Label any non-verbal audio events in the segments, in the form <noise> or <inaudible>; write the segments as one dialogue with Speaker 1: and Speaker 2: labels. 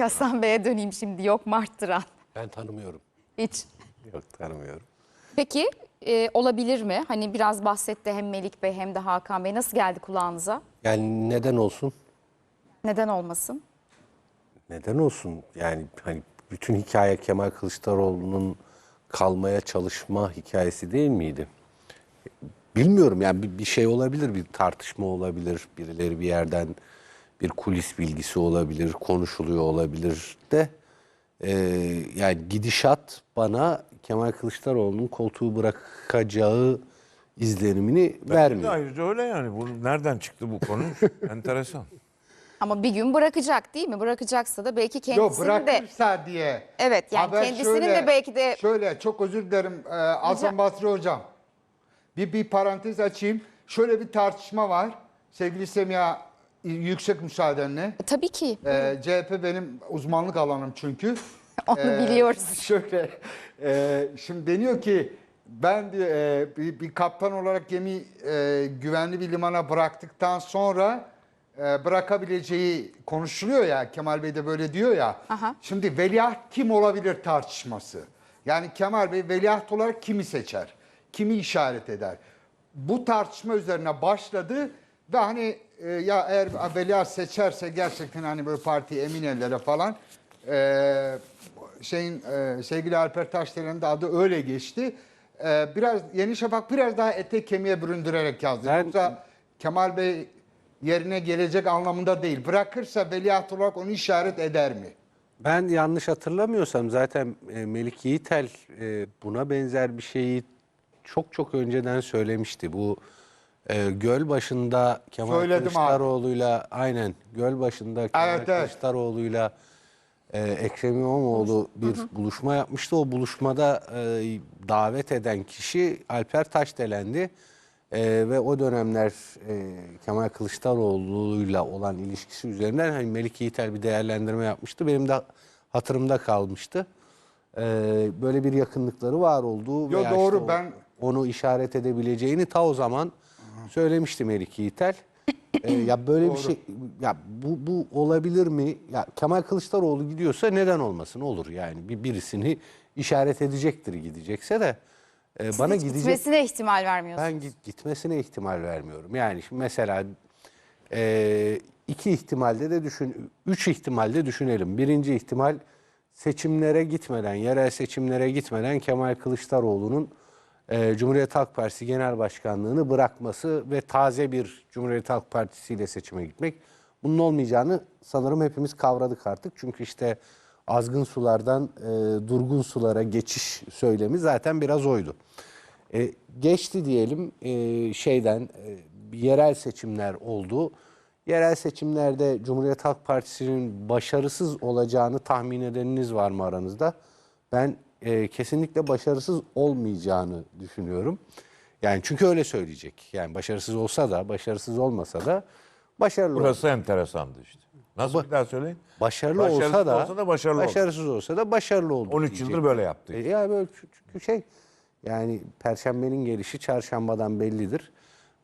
Speaker 1: Hasan Bey'e döneyim şimdi. Yok mu arttıran?
Speaker 2: Ben tanımıyorum.
Speaker 1: Hiç.
Speaker 2: Yok tanımıyorum.
Speaker 1: Peki e, olabilir mi? Hani biraz bahsetti hem Melik Bey hem de Hakan Bey. Nasıl geldi kulağınıza?
Speaker 2: Yani neden olsun?
Speaker 1: Neden olmasın?
Speaker 2: Neden olsun? Yani hani bütün hikaye Kemal Kılıçdaroğlu'nun kalmaya çalışma hikayesi değil miydi? Bilmiyorum yani bir, bir şey olabilir, bir tartışma olabilir, birileri bir yerden bir kulis bilgisi olabilir, konuşuluyor olabilir de e, yani gidişat bana Kemal Kılıçdaroğlu'nun koltuğu bırakacağı izlenimini vermiyor.
Speaker 3: Ayrıca öyle yani. Bu nereden çıktı bu konu? <laughs> Enteresan.
Speaker 1: Ama bir gün bırakacak değil mi? Bırakacaksa da belki
Speaker 4: Yok
Speaker 1: kendisinin de...
Speaker 4: bırakırsa diye.
Speaker 1: Evet, yani
Speaker 4: Haber
Speaker 1: kendisinin de belki de-
Speaker 4: Şöyle çok özür dilerim e, Hasan Basri Hocam. Bir, bir parantez açayım. Şöyle bir tartışma var. Sevgili Semiha yüksek müsaadenle.
Speaker 1: E, Tabii ki.
Speaker 4: E, CHP benim uzmanlık alanım çünkü. <laughs>
Speaker 1: Onu
Speaker 4: Ee,
Speaker 1: biliyoruz. <laughs>
Speaker 4: Şöyle, e, şimdi deniyor ki ben diyor, e, bir, bir kaptan olarak gemi e, güvenli bir limana bıraktıktan sonra e, bırakabileceği konuşuluyor ya. Kemal Bey de böyle diyor ya.
Speaker 1: Aha.
Speaker 4: Şimdi veliaht kim olabilir tartışması. Yani Kemal Bey veliaht olarak kimi seçer? Kimi işaret eder? Bu tartışma üzerine başladı ve hani e, ya eğer veliaht seçerse gerçekten hani böyle parti emin ellere falan e, şeyin e, sevgili Alper Taşdelen'in de adı öyle geçti. E, biraz Yeni Şafak biraz daha ete kemiğe büründürerek yazdı.
Speaker 2: Ben-
Speaker 4: Yoksa Kemal Bey yerine gelecek anlamında değil. Bırakırsa veliaht olarak onu işaret eder mi?
Speaker 2: Ben yanlış hatırlamıyorsam zaten e, Melik Yiğitel e, buna benzer bir şeyi çok çok önceden söylemişti. Bu e, göl başında Kemal
Speaker 4: Söyledim abi.
Speaker 2: Kılıçdaroğlu'yla aynen göl başında Kemal
Speaker 4: Evet, evet.
Speaker 2: Kılıçdaroğlu'yla e, Ekrem İmamoğlu bir buluşma yapmıştı. O buluşmada e, davet eden kişi Alper Taşdelen'di. E, ve o dönemler e, Kemal Kılıçdaroğlu'yla olan ilişkisi üzerinden hani Melik Yiğitel bir değerlendirme yapmıştı. Benim de hatırımda kalmıştı. E, böyle bir yakınlıkları var olduğu
Speaker 4: Yo,
Speaker 2: veya
Speaker 4: doğru,
Speaker 2: işte o-
Speaker 4: ben-
Speaker 2: onu işaret edebileceğini ta o zaman söylemişti Melik Yiğitel. <laughs> E, ya böyle bir şey ya bu bu olabilir mi? Ya Kemal Kılıçdaroğlu gidiyorsa neden olmasın? Olur yani bir birisini işaret edecektir gidecekse de e, bana
Speaker 1: Hiç
Speaker 2: gidecek
Speaker 1: gitmesine ihtimal vermiyorsun.
Speaker 2: ben git, gitmesine ihtimal vermiyorum. Yani şimdi mesela e, iki ihtimalde de düşün, üç ihtimalde düşünelim. Birinci ihtimal seçimlere gitmeden, yerel seçimlere gitmeden Kemal Kılıçdaroğlu'nun e, Cumhuriyet Halk Partisi Genel Başkanlığını bırakması ve taze bir Cumhuriyet Halk Partisi ile seçime gitmek. Bunun olmayacağını sanırım hepimiz kavradık artık. Çünkü işte azgın sulardan e, durgun sulara geçiş söylemi zaten biraz oydu. E, geçti diyelim e, şeyden e, yerel seçimler oldu. Yerel seçimlerde Cumhuriyet Halk Partisi'nin başarısız olacağını tahmin edeniniz var mı aranızda? Ben e, kesinlikle başarısız olmayacağını düşünüyorum. Yani çünkü öyle söyleyecek. Yani başarısız olsa da, başarısız olmasa da başarılı.
Speaker 3: Burası enteresandı işte. Nasıl bir daha söyleyin?
Speaker 2: Başarılı
Speaker 3: Başarısız
Speaker 2: olsa da,
Speaker 3: olsa da başarılı
Speaker 2: başarısız olsa da başarılı oldu.
Speaker 3: 13
Speaker 2: diyecek.
Speaker 3: yıldır böyle yaptı.
Speaker 2: E, ya böyle çü- çünkü şey yani perşembenin gelişi çarşambadan bellidir.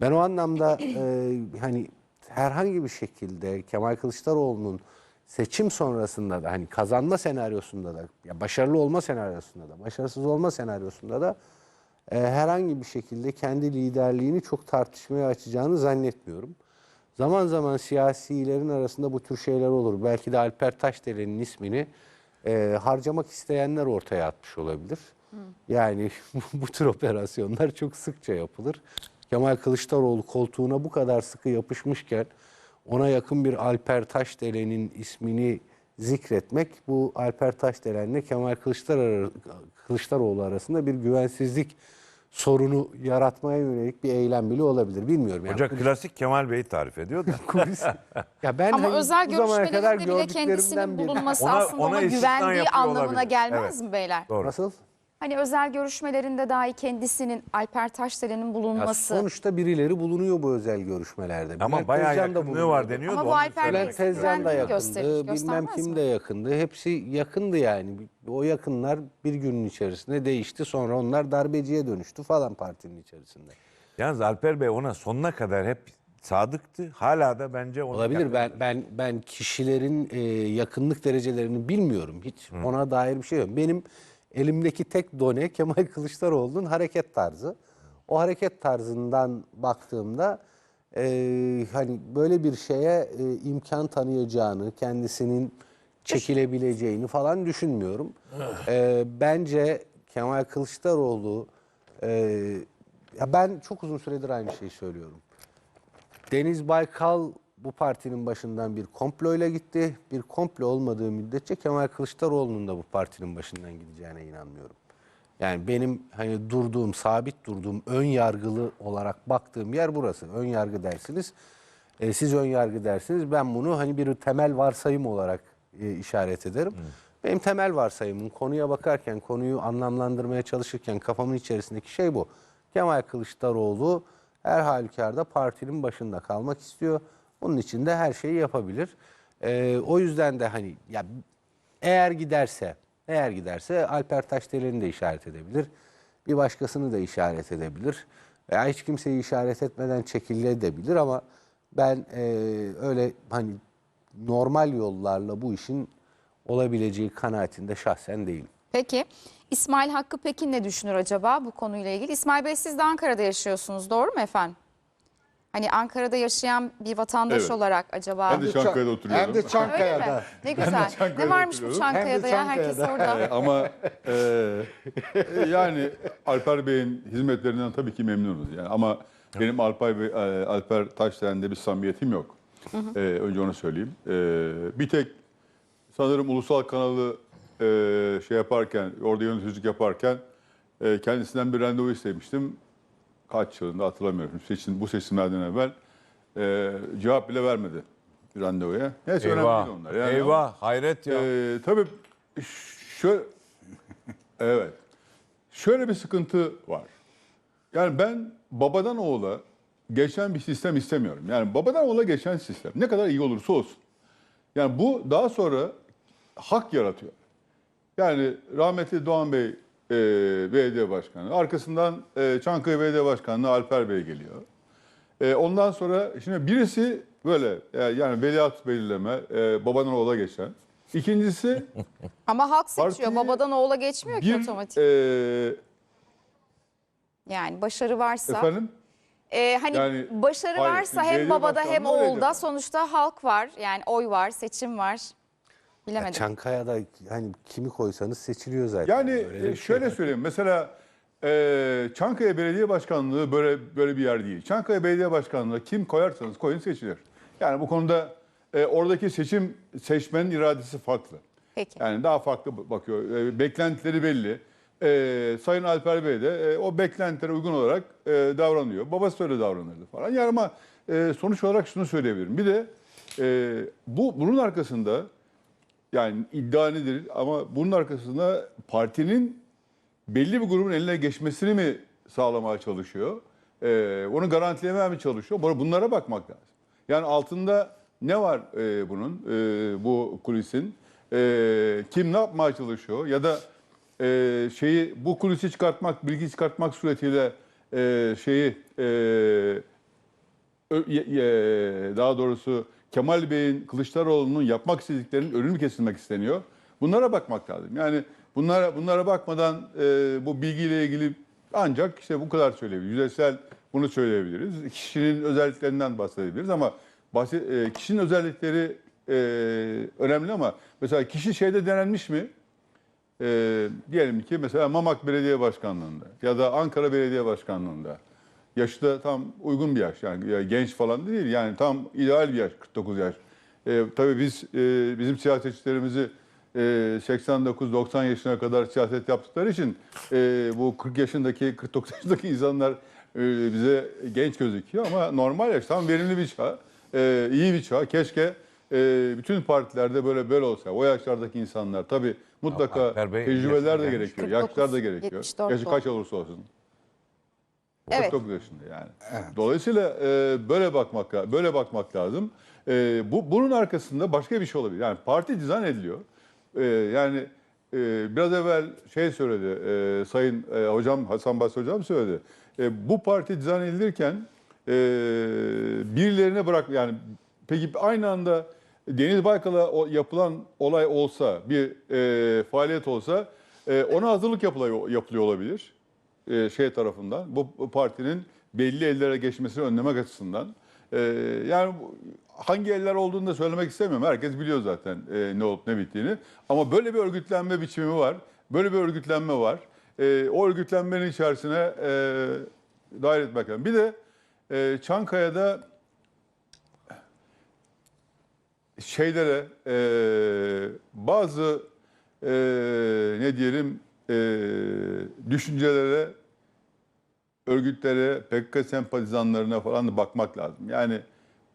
Speaker 2: Ben o anlamda e, hani herhangi bir şekilde Kemal Kılıçdaroğlu'nun seçim sonrasında da hani kazanma senaryosunda da ya başarılı olma senaryosunda da başarısız olma senaryosunda da e, herhangi bir şekilde kendi liderliğini çok tartışmaya açacağını zannetmiyorum. Zaman zaman siyasilerin arasında bu tür şeyler olur. Belki de Alper Taşdelen'in ismini e, harcamak isteyenler ortaya atmış olabilir. Yani <laughs> bu tür operasyonlar çok sıkça yapılır. Kemal Kılıçdaroğlu koltuğuna bu kadar sıkı yapışmışken ona yakın bir Alper Taşdelen'in ismini zikretmek bu Alper Taşdelen'le Kemal Kılıçdaroğlu, arasında bir güvensizlik sorunu yaratmaya yönelik bir eylem bile olabilir. Bilmiyorum. Yani
Speaker 3: Hoca klasik Kemal Bey'i tarif ediyor da. <laughs>
Speaker 2: kulis. Ya ben
Speaker 1: Ama
Speaker 2: hani
Speaker 1: özel
Speaker 2: bu zamana kadar
Speaker 1: görüşmelerinde bile kendisinin bulunması
Speaker 3: Ona-
Speaker 1: aslında ona,
Speaker 3: ona
Speaker 1: güvendiği anlamına
Speaker 3: olabilir.
Speaker 1: gelmez
Speaker 3: Evet.
Speaker 1: mi beyler?
Speaker 3: Doğru.
Speaker 2: Nasıl?
Speaker 1: Hani özel görüşmelerinde dahi kendisinin Alper Taşdelen'in
Speaker 2: Ya
Speaker 1: bulunması.
Speaker 2: sonuçta birileri bulunuyor bu özel görüşmelerde.
Speaker 3: Ama
Speaker 2: Bülent
Speaker 3: bayağı
Speaker 2: Tezcan da
Speaker 3: yakınlığı var
Speaker 2: bulunuyordu.
Speaker 3: deniyordu.
Speaker 1: Ama bu
Speaker 3: onu
Speaker 1: Alper Bey-
Speaker 2: Bülent. Tezcan da yakındı.
Speaker 1: gösterir,
Speaker 2: bilmem
Speaker 1: göstermez
Speaker 2: kim
Speaker 1: mi?
Speaker 2: de yakındı. Hepsi yakındı yani. O yakınlar bir günün içerisinde değişti. Sonra onlar darbeciye dönüştü falan partinin içerisinde.
Speaker 3: Yalnız Alper Bey ona sonuna kadar hep sadıktı. Hala da bence onu
Speaker 2: Olabilir. Ben ben ben kişilerin e, yakınlık derecelerini bilmiyorum hiç. Ona dair bir şey yok. Benim elimdeki tek done <laughs> Kemal Kılıçdaroğlu'nun hareket tarzı. O hareket tarzından baktığımda e, hani böyle bir şeye e, imkan tanıyacağını, kendisinin çekilebileceğini falan düşünmüyorum. E, bence Kemal Kılıçdaroğlu e, ya ben çok uzun süredir aynı şeyi söylüyorum. Deniz Baykal bu partinin başından bir komployla gitti. Bir komplo olmadığı müddetçe Kemal Kılıçdaroğlu'nun da bu partinin başından gideceğine inanmıyorum. Yani benim hani durduğum, sabit durduğum, ön yargılı olarak baktığım yer burası. Ön yargı dersiniz. E, siz ön yargı dersiniz. Ben bunu hani bir temel varsayım olarak e, işaret ederim. Benim temel varsayımım konuya bakarken, konuyu anlamlandırmaya çalışırken kafamın içerisindeki şey bu. Kemal Kılıçdaroğlu her halükarda partinin başında kalmak istiyor. Bunun için de her şeyi yapabilir. E, o yüzden de hani ya eğer giderse, eğer giderse Alper Taşdelen'i de işaret edebilir. Bir başkasını da işaret edebilir. Veya hiç kimseyi işaret etmeden çekilebilir ama ben e, öyle hani normal yollarla bu işin olabileceği kanaatinde şahsen değilim.
Speaker 1: Peki İsmail Hakkı Pekin ne düşünür acaba bu konuyla ilgili? İsmail Bey siz de Ankara'da yaşıyorsunuz doğru mu efendim? Hani Ankara'da yaşayan bir vatandaş
Speaker 5: Evet.
Speaker 1: olarak acaba...
Speaker 5: Ben de Çankaya'da oturuyorum.
Speaker 4: Hem de
Speaker 1: Öyle mi?
Speaker 4: Çankaya'da.
Speaker 1: Ne güzel. Ne
Speaker 5: Çankaya'da
Speaker 1: varmış bu
Speaker 5: oturuyorum.
Speaker 1: Çankaya'da ya? Herkes orada.
Speaker 5: Ee, Ama e, yani Alper Bey'in hizmetlerinden tabii ki memnunuz. Yani ama benim Alper Bey, e, Alper Taşdelen'de bir samimiyetim yok. E, önce onu söyleyeyim. E, bir tek sanırım ulusal kanalı e, şey yaparken, orada yöneticilik yaparken e, kendisinden bir randevu istemiştim. Kaç yılında hatırlamıyorum. Seçim, bu seçimlerden evvel e, cevap bile vermedi randevuya. Neyse önemli
Speaker 3: Eyvah.
Speaker 5: değil onlar. Yani ama-
Speaker 3: Eyvah. Hayret ya.
Speaker 5: ee, tabii şöyle <laughs> evet. Şöyle bir sıkıntı var. Yani ben babadan oğula geçen bir sistem istemiyorum. Yani babadan oğula geçen sistem ne kadar iyi olursa olsun. Yani bu daha sonra hak yaratıyor. Yani rahmetli Doğan Bey e, belediye başkanı. Arkasından e, Çankaya Belediye Başkanı Alper Bey geliyor. E, ondan sonra şimdi birisi böyle e, yani veliaht belirleme e, babadan oğula geçen. İkincisi <laughs>
Speaker 1: Ama halk seçiyor. Babadan oğula geçmiyor ki
Speaker 5: bir
Speaker 1: otomatik.
Speaker 5: e,
Speaker 1: Yani başarı varsa.
Speaker 5: efendim
Speaker 1: Ee, hani
Speaker 5: Yani,
Speaker 1: başarı
Speaker 5: hayır,
Speaker 1: varsa hem babada hem oğulda sonuçta halk var. Yani oy var, seçim var.
Speaker 2: Ya
Speaker 1: Bilemedim.
Speaker 2: Çankaya'da hani kimi koysanız seçiliyor zaten.
Speaker 5: Yani
Speaker 2: Öyle
Speaker 5: e,
Speaker 2: şey
Speaker 5: şöyle
Speaker 2: var.
Speaker 5: söyleyeyim. Mesela e, Çankaya Belediye Başkanlığı böyle böyle bir yer değil. Çankaya Belediye Başkanlığı kim koyarsanız koyun seçilir. Yani bu konuda e, oradaki seçim seçmenin iradesi farklı.
Speaker 1: Peki.
Speaker 5: Yani daha farklı bakıyor. E, beklentileri belli. E, Sayın Alper Bey de e, o beklentilere uygun olarak e, davranıyor. Babası öyle davranırdı falan. Yani ama e, sonuç olarak şunu söyleyebilirim. Bir de e, bu bunun arkasında yani iddia nedir ama bunun arkasında partinin belli bir grubun eline geçmesini mi sağlamaya çalışıyor? Ee, onu garantilemeye mi çalışıyor? Bu- Bunlara bakmak lazım. Yani altında ne var e, bunun, e, bu kulisin? E, kim ne yapmaya çalışıyor? Ya da e, şeyi bu kulisi çıkartmak, bilgi çıkartmak suretiyle e, şeyi e, ye- daha doğrusu Kemal Bey'in Kılıçdaroğlu'nun yapmak istediklerinin önünü kesilmek isteniyor. Bunlara bakmak lazım. Yani bunlara bunlara bakmadan e, bu bilgiyle ilgili ancak işte bu kadar söyleyebiliriz. Yüzeysel bunu söyleyebiliriz. Kişinin özelliklerinden bahsedebiliriz ama bahse- e, kişinin özellikleri e, önemli ama mesela kişi şeyde denenmiş mi? E, diyelim ki mesela Mamak Belediye Başkanlığı'nda ya da Ankara Belediye Başkanlığı'nda yaşı da tam uygun bir yaş. Yani ya genç falan değil. Yani tam ideal bir yaş 49 yaş. E, tabii biz e, bizim siyasetçilerimizi e, 89-90 yaşına kadar siyaset yaptıkları için e, bu 40 yaşındaki 49 yaşındaki insanlar e, bize genç gözüküyor. Ama normal yaş tam verimli bir çağ. E, iyi bir çağ. Keşke e, bütün partilerde böyle böyle olsa. O yaşlardaki insanlar. Tabii mutlaka
Speaker 3: Bey
Speaker 5: tecrübeler de gerekiyor.
Speaker 1: 49,
Speaker 5: yaşlar da gerekiyor.
Speaker 1: 74
Speaker 5: yaşı kaç olursa olsun.
Speaker 1: Evet.
Speaker 5: 49 yaşında yani. Dolayısıyla e, böyle bakmak böyle bakmak lazım. E, bu bunun arkasında başka bir şey olabilir. Yani parti dizayn ediliyor. E, yani e, biraz evvel şey söyledi. e, sayın e, hocam Hasan Basri hocam söyledi. E, bu parti dizayn edilirken e, birilerine bırak yani peki aynı anda Deniz Baykal'a o yapılan olay olsa bir e, faaliyet olsa e, ona hazırlık yapılıyor, yapılıyor olabilir e, şey tarafından bu, partinin belli ellere geçmesini önlemek açısından. E, yani hangi eller olduğunu da söylemek istemiyorum. Herkes biliyor zaten e, ne olup ne bittiğini. Ama böyle bir örgütlenme biçimi var. Böyle bir örgütlenme var. O örgütlenmenin içerisine dahil etmek lazım. Bir de Çankaya'da şeylere bazı ne diyelim e, düşüncelere örgütlere, PKK sempatizanlarına falan da bakmak lazım. Yani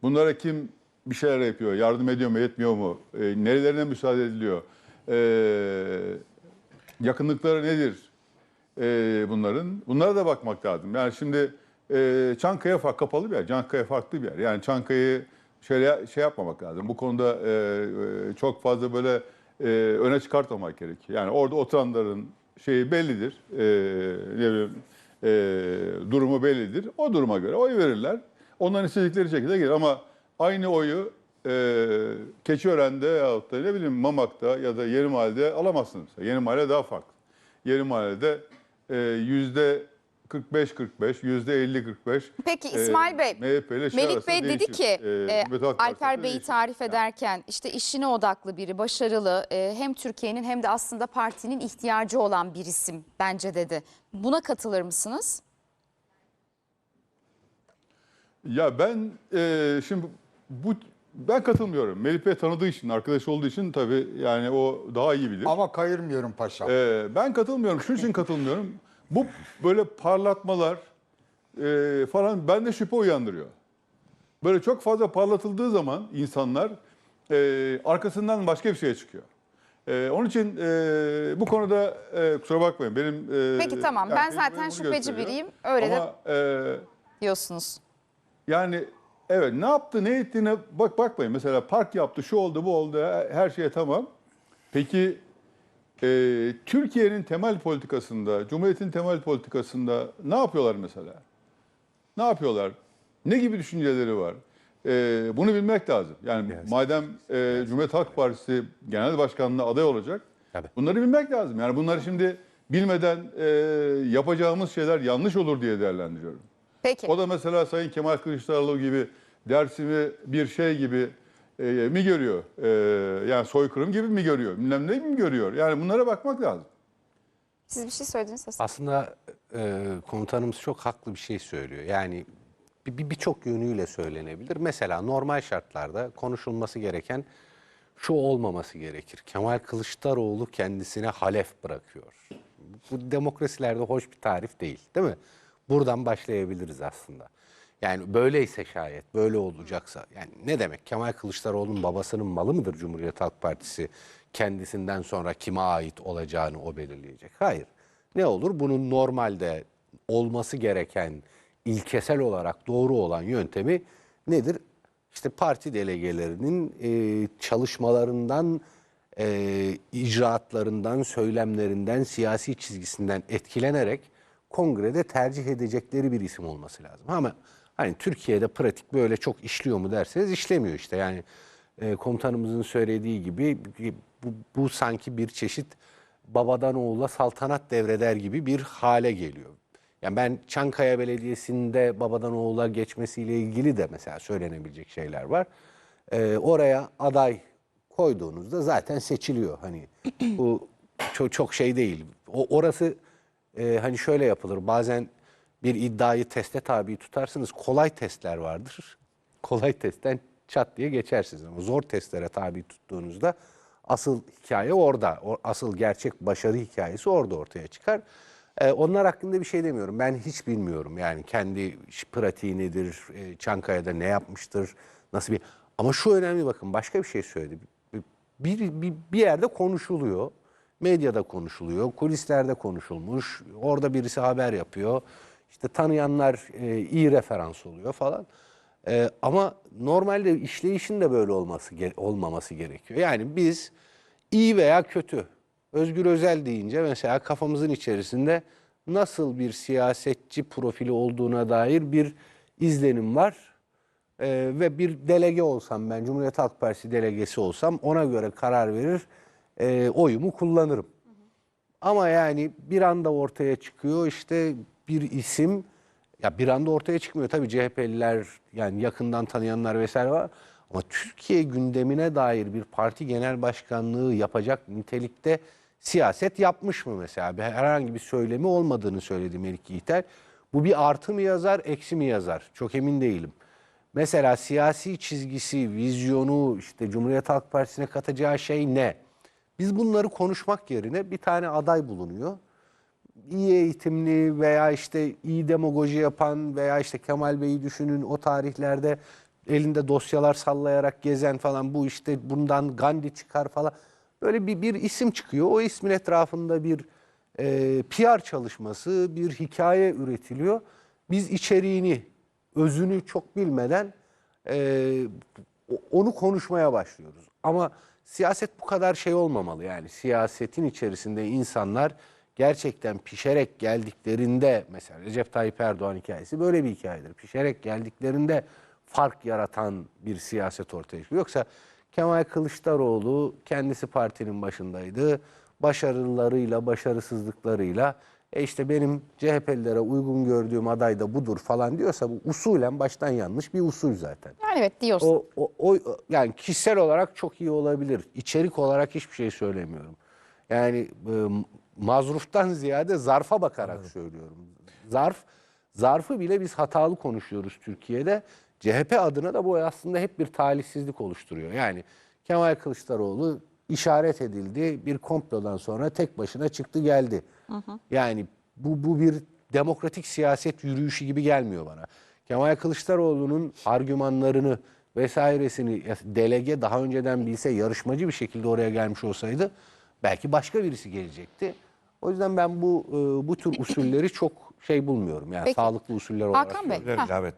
Speaker 5: bunlara kim bir şeyler yapıyor, yardım ediyor mu, etmiyor mu, e, nerelerine müsaade ediliyor, e, yakınlıkları nedir e, bunların? Bunlara da bakmak lazım. Yani şimdi e, Çankaya fa- kapalı bir yer, Çankaya farklı bir yer. Yani Çankaya'yı şöyle şey yapmamak lazım. Bu konuda e, e, çok fazla böyle e, öne çıkartmamak gerekiyor. Yani orada oturanların şeyi bellidir. E, e, durumu bellidir. O duruma göre oy verirler. Onların istedikleri şekilde gelir ama aynı oyu e, Keçiören'de yahut da ne bileyim Mamak'ta ya da Yeni Mahalle'de alamazsınız. Yeni Mahalle daha farklı. Yeni Mahalle'de e, yüzde 45-45, yüzde 50-45.
Speaker 1: Peki
Speaker 5: e,
Speaker 1: İsmail Bey,
Speaker 5: MHP ile şey
Speaker 1: Melik Bey dedi
Speaker 5: değişir.
Speaker 1: ki
Speaker 5: E,
Speaker 1: e, Alper Bey'i tarif ederken işte işine odaklı biri, başarılı, e, hem Türkiye'nin hem de aslında partinin ihtiyacı olan bir isim bence dedi. Buna katılır mısınız?
Speaker 5: Ya ben e, şimdi bu ben katılmıyorum. Melih Bey tanıdığı için, arkadaş olduğu için tabii yani o daha iyi bilir.
Speaker 4: Ama kayırmıyorum paşam.
Speaker 5: Ee, ben katılmıyorum. Şunun için katılmıyorum. Bu böyle parlatmalar e, falan bende şüphe uyandırıyor. Böyle çok fazla parlatıldığı zaman insanlar e, arkasından başka bir şey çıkıyor. E, onun için e, bu konuda e, kusura bakmayın benim... e,
Speaker 1: Peki, tamam. Ben zaten şüpheci
Speaker 5: gösteriyor.
Speaker 1: biriyim. Öyle de-
Speaker 5: Ama, e,
Speaker 1: Diyorsunuz.
Speaker 5: yani evet ne yaptı ne ettiğine bak bakmayın. Mesela park yaptı şu oldu bu oldu her şeye tamam. Peki e, Türkiye'nin temel politikasında, Cumhuriyet'in temel politikasında ne yapıyorlar mesela? Ne yapıyorlar? Ne gibi düşünceleri var? E, bunu bilmek lazım. Yani madem e, Cumhuriyet Halk Partisi Genel Başkanlığı'na aday olacak,
Speaker 2: Tabii.
Speaker 5: bunları bilmek lazım. Yani bunları şimdi bilmeden e, yapacağımız şeyler yanlış olur diye değerlendiriyorum.
Speaker 1: Peki.
Speaker 5: O da mesela Sayın Kemal Kılıçdaroğlu gibi Dersim'i bir şey gibi e, mi görüyor? E, yani soykırım gibi mi görüyor? Bilmem ne mi görüyor? Yani bunlara bakmak lazım.
Speaker 1: Siz bir şey söylediniz aslında.
Speaker 2: Aslında e, komutanımız çok haklı bir şey söylüyor. Yani bir- bir- birçok yönüyle söylenebilir. Mesela normal şartlarda konuşulması gereken şu olmaması gerekir. Kemal Kılıçdaroğlu kendisine halef bırakıyor. Bu demokrasilerde hoş bir tarif değil, değil mi? Buradan başlayabiliriz aslında. Yani böyleyse şayet, böyle olacaksa, yani ne demek? Kemal Kılıçdaroğlu'nun babasının malı mıdır Cumhuriyet Halk Partisi? Kendisinden sonra kime ait olacağını o belirleyecek. Hayır. Ne olur? Bunun normalde olması gereken, ilkesel olarak doğru olan yöntemi nedir? İşte parti delegelerinin e, çalışmalarından, e, icraatlarından, söylemlerinden, siyasi çizgisinden etkilenerek kongrede tercih edecekleri bir isim olması lazım. Ama hani Türkiye'de pratik böyle çok işliyor mu derseniz işlemiyor işte. Yani e, komutanımızın söylediği gibi bu, bu sanki bir çeşit babadan oğula saltanat devreder gibi bir hale geliyor. Yani ben Çankaya Belediyesi'nde babadan oğula geçmesiyle ilgili de mesela söylenebilecek şeyler var. Ee, oraya aday koyduğunuzda zaten seçiliyor. Hani bu <clears throat> çok, çok şey değil. O orası e, hani şöyle yapılır. Bazen bir iddiayı teste tabi tutarsınız. Kolay testler vardır. <laughs> Kolay testten çat diye geçersiniz ama zor testlere tabi tuttuğunuzda asıl hikaye orada. Asıl gerçek başarı hikayesi orada ortaya çıkar. Ee, onlar hakkında bir şey demiyorum. Ben hiç bilmiyorum. Yani kendi pratiği nedir, e, Çankaya'da ne yapmıştır, nasıl bir... Ama şu önemli bakın başka bir şey söyledi. Bir, bir, bir yerde konuşuluyor. Medyada konuşuluyor, kulislerde konuşulmuş. Orada birisi haber yapıyor. İşte tanıyanlar e, iyi referans oluyor falan. E, ama normalde işleyişin de böyle olması olmaması gerekiyor. Yani biz iyi veya kötü Özgür Özel deyince mesela kafamızın içerisinde nasıl bir siyasetçi profili olduğuna dair bir izlenim var. Ee, ve bir delege olsam ben Cumhuriyet Halk Partisi delegesi olsam ona göre karar verir e, oyumu kullanırım. Ama yani bir anda ortaya çıkıyor işte bir isim ya bir anda ortaya çıkmıyor tabii CHP'liler yani yakından tanıyanlar vesaire var ama Türkiye gündemine dair bir parti genel başkanlığı yapacak nitelikte siyaset yapmış mı mesela? Bir- Herhangi bir söylemi olmadığını söyledi Melik Yiğiter. Bu bir artı mı yazar, eksi mi yazar? Çok emin değilim. Mesela siyasi çizgisi, vizyonu, işte Cumhuriyet Halk Partisi'ne katacağı şey ne? Biz bunları konuşmak yerine bir tane aday bulunuyor. İyi eğitimli veya işte iyi demagoji yapan veya işte Kemal Bey'i düşünün o tarihlerde elinde dosyalar sallayarak gezen falan bu işte bundan Gandhi çıkar falan. Böyle bir, bir isim çıkıyor. O ismin etrafında bir e, PR çalışması, bir hikaye üretiliyor. Biz içeriğini, özünü çok bilmeden e, onu konuşmaya başlıyoruz. Ama siyaset bu kadar şey olmamalı. Yani siyasetin içerisinde insanlar gerçekten pişerek geldiklerinde mesela Recep Tayyip Erdoğan hikayesi böyle bir hikayedir. Pişerek geldiklerinde fark yaratan bir siyaset ortaya çıkıyor. Yoksa Kemal Kılıçdaroğlu kendisi partinin başındaydı. Başarılarıyla, başarısızlıklarıyla e işte benim CHP'lilere uygun gördüğüm aday da budur falan diyorsa bu usulen baştan yanlış bir usul zaten.
Speaker 1: Yani evet diyorsun.
Speaker 2: O, o, o yani kişisel olarak çok iyi olabilir. İçerik olarak hiçbir şey söylemiyorum. Yani e, mazruftan ziyade zarfa bakarak söylüyorum. Zarf zarfı bile biz hatalı konuşuyoruz Türkiye'de. CHP adına da bu aslında hep bir talihsizlik oluşturuyor. Yani Kemal Kılıçdaroğlu işaret edildi. Bir komplodan sonra tek başına çıktı geldi. Yani bu, bu bir demokratik siyaset yürüyüşü gibi gelmiyor bana. Kemal Kılıçdaroğlu'nun argümanlarını vesairesini delege daha önceden bilse yarışmacı bir şekilde oraya gelmiş olsaydı belki başka birisi gelecekti. O yüzden ben bu e, bu tür usulleri çok şey bulmuyorum. Yani
Speaker 1: Peki.
Speaker 2: sağlıklı usuller olarak.
Speaker 1: Hakan Bey.
Speaker 3: İlave et.